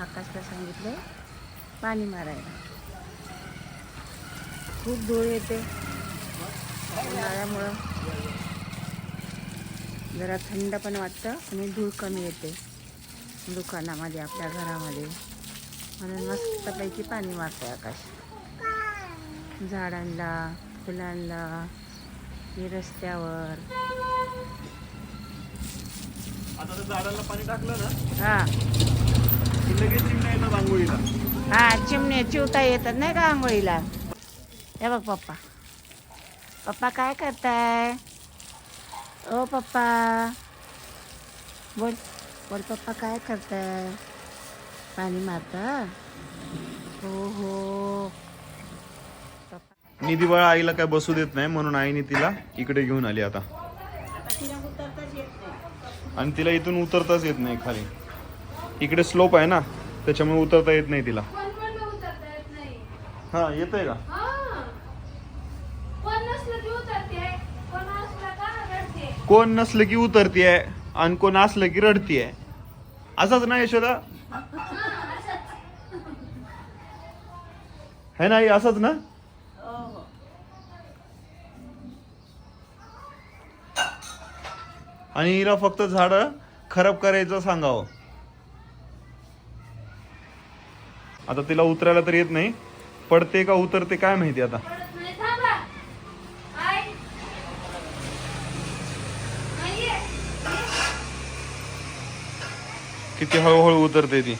आकाशला सांगितलं पाणी मारायला. खूप धूळ येते. उन्हाळ्यामुळं. जरा थंड पण वाटतं आणि धूळ कमी येते. दुकानामध्ये आपल्या घरामध्ये. म्हणून मस्तपैकी पाणी मारते आकाश. झाडांना फुलांना हे रस्त्यावर. आता झाडाला पाणी टाकलं ना? हा. लगेच चिमण्या येतात आंघोळीला. हा चिमणे चिवटा येतात नाही का आंघोळीला? हे बघ पप्पा. पप्पा काय करताय? ओ पप्पा. बोल बोल पप्पा काय करताय? पाणी मारता? हो हो. निधी बाळा आईला काय बसू देत नाही म्हणून आईने तिला इकडे घेऊन आली आता. आणि तिला इथून उतरताच येत नाही खाली. इकडे स्लोप आहे ना त्याच्यामुळे उतरता येत नाही तिला. उतरता येत नाही. हा येतंय का? हा. कोण नसलं की उतरते कोण असलं का रडते कोण नसलं की उतरतीये आणि कोण असलं की रडतीये. असंच ना यशोदा? है ना असंच ना? आणि हिला फक्त झाड खराब करायचं सांगावं. आता तिला उतरायला तर येत नाही. पडते का उतरते काय माहिती आता? किती हळूहळू उतरते ती.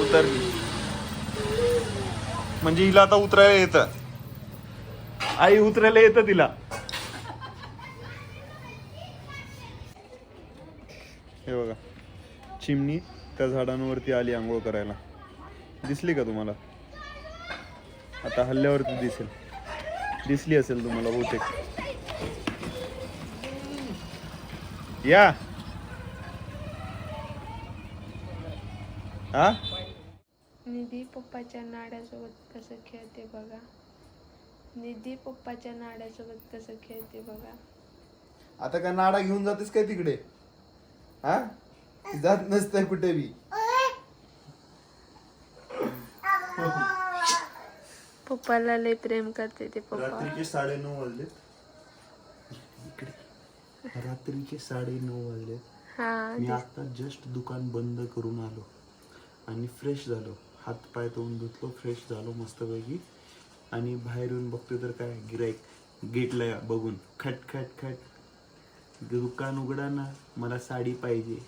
उतरली. म्हणजे हिला आता उतरायला येतं. आई उतरायला येतं तिला. हे बघा. चिमणी त्या झाडांवरती आली आंघोळ करायला. दिसली का तुम्हाला? आता हल्ल्यावरती दिसेल. दिसली असेल तुम्हाला बहुतेक. या. हा? निधी पप्पाच्या नाड्यासोबत कसं खेळते बघा. निधी पप्पाच्या नाड्यासोबत कसं खेळते बघा. आता का नाडा घेऊन जातेस काय तिकडे? हा? ती जात नसते कुठे बी. पप्पाला लय प्रेम करते ते पप्पा. रात्रीचे साडे नऊ वाजले इकडे. रात्रीचे साडे नऊ वाजले हा मी आता जस्ट दुकान बंद करून आलो. आणि फ्रेश झालो. हात पाय तोंड धुतलो फ्रेश झालो मस्तपैकी. आणि बाहेर येऊन बघतोय तर काय गिराईक गेटला बघून. खट खट खट. दुकान उघडा ना मला साडी पाहिजे.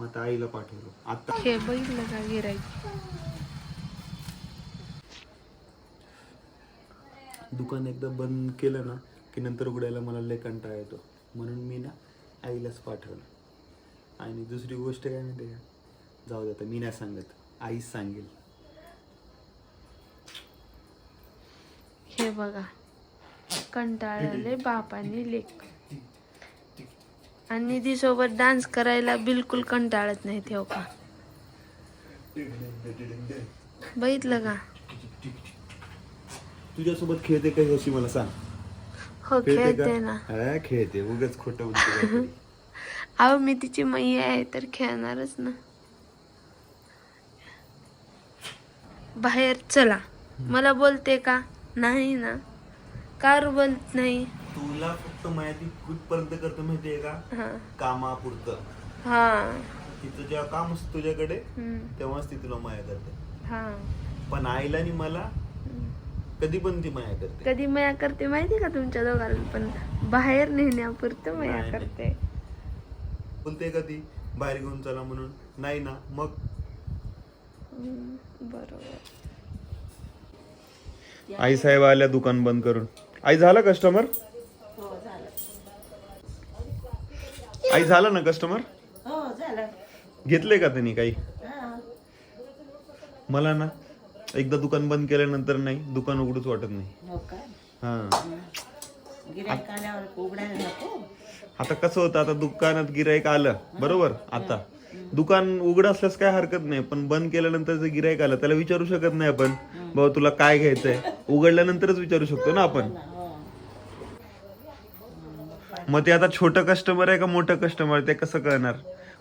मग आता आईला पाठवलो. आता हे बघितलं का गिराईक दुकान एकदा बंद केलं ना की नंतर उघडायला मला लय कंटाळा येतो. म्हणून मी ना आईलाच पाठवलं. आणि दुसरी गोष्ट काय माहिती का? जाऊ दे आता मी नाही सांगत. आईच सांगेल. हे बघा कंटाळले बापाने लेख. आणि निधी सोबत डान्स करायला बिलकुल कंटाळत नाही ठेव का? बघितलं का? तुझ्यासोबत खेळते का अशी मला सांग. हो खेळते ना. हा, खेळते. उगाच खोटं. अहो मी तिची मैया आहे तर खेळणारच ना. बाहेर चला. मला बोलते का? नाही ना. कार बोलत नाही. तुला फक्त माहिती कुठपर्यंत करतो माहितीये का? हा. कामापुरतं. हा. तिचं जेव्हा काम असतं तुझ्याकडे तेव्हाच ती तुला माया करते. हा. पण आईला आणि मला. कधी पण ती माया करते. कधी मया करते माहिती का तुमच्या दोघांना? पण बाहेर नेण्यापुरतं मया. करते. बोलते का ती? बाहेर घेऊन चला म्हणून. नाही ना मग? बरोबर. आई साहेब आल्या दुकान बंद करून. आई झालं कस्टमर हो आई झालं ना कस्टमर हो घेतले का त्यांनी काही? हा. मला ना एकदा दुकान बंद केल्यानंतर नाही दुकान उघडूच वाटत नाही. हो हा. गिरायक आता कसं होतं आता दुकानात गिराईक आलं बरोबर? आता. दुकान उघड असल्यास काय हरकत नाही पण बंद केल्यानंतर जर गिरायक आलं त्याला विचारू शकत नाही आपण. बाबा तुला काय घ्यायचंय? उघडल्यानंतरच विचारू शकतो ना आपण. हो. मग ते आता छोटं कस्टमर आहे का मोठं कस्टमर ते कसं कळणार?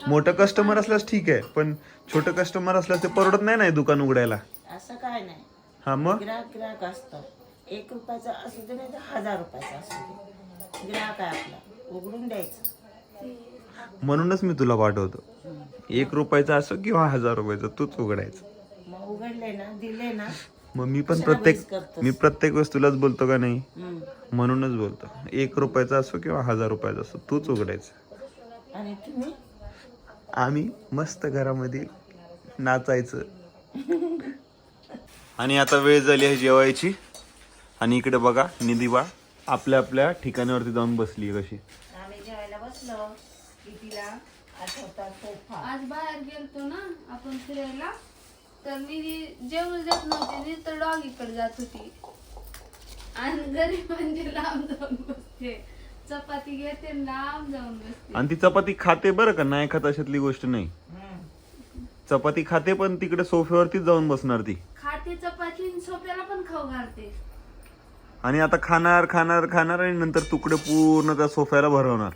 मोठं कस्टमर असल्यास ठीक आहे पण छोटं कस्टमर असल्यास ते परवडत नाही ना हे दुकान उघडायला? असं काय नाही. हा मग? ग्राहक ग्राहक असतं. एक रुपयाचा असू दे नाही तर हजार रुपयाचा असू दे. ग्राहक आहे आपला. उघडून द्यायचं. म्हणूनच मी तुला पाठवतो. एक रुपयाचा असो किंवा हजार रुपयाचा तूच उघडायचं. मग उघडले ना दिले ना. मग मी पण कशाला प्रत्येक waste करतोस? मी प्रत्येक वस्तूलाच बोलतो का नाही? हम्म. म्हणूनच बोलतो. एक रुपयाचा असो किंवा हजार रुपयाचा असो तूच उघडायचं. आणि तुम्ही? आम्ही मस्त घरामध्ये नाचायचं. आणि आता वेळ झाली आहे जेवायची. आणि इकडे बघा निधिबा आपल्या आपल्या ठिकाणावरती जाऊन बसली कशी आम्ही जेवायला बसलो की तिला आठवता सोफा आज बाहेर गेलतो ना आपण फिरायला. तर मी जेवण जात नव्हते तर डॉगीकडे जात होती. आणि घरी म्हणजे लांब जाऊन बसते. चपाती घेते लांब जाऊन बसते. आणि ती चपाती खाते बरं का? नाही खात अशातली गोष्ट नाही. चपाती खाते पण तिकडे सोफ्यावरतीच जाऊन बसणार ती. खाते चपाती आणि सोप्याला पण खाऊ घालते. आणि आता खाणार खाणार खाणार आणि नंतर तुकडे पूर्ण त्या सोफ्याला भरवणार.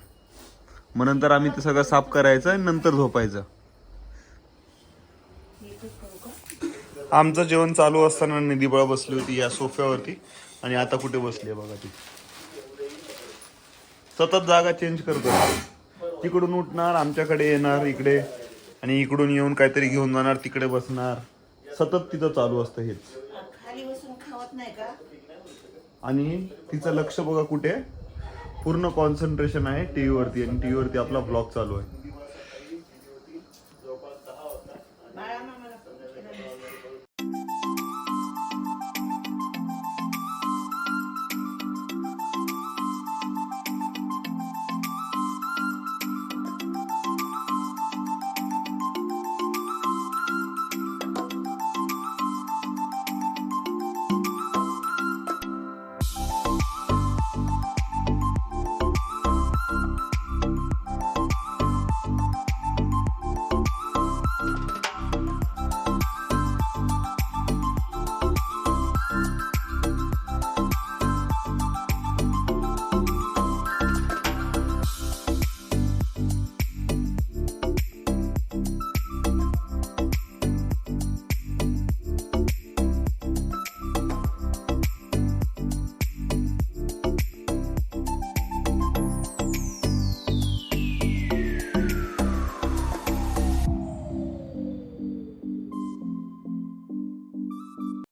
मग नंतर आम्ही ते सगळं साफ करायचं आणि नंतर झोपायचं. आमचं जेवण चालू असताना निधीबळा बसली होती या सोफ्यावरती आणि आता कुठे बसली आहे बघा ती. सतत जागा चेंज करतो तिकडून उठणार आमच्याकडे येणार इकडे. आणि इकडून येऊन काहीतरी घेऊन जाणार तिकडे बसणार. सतत तिथं चालू असतं हेच. खाली बसून खावत नाही का? आणि तिचं लक्ष बघा कुठे पूर्ण कॉन्सन्ट्रेशन आहे टी व्हीवरती आणि टी व्हीवरती आपला ब्लॉग चालू आहे.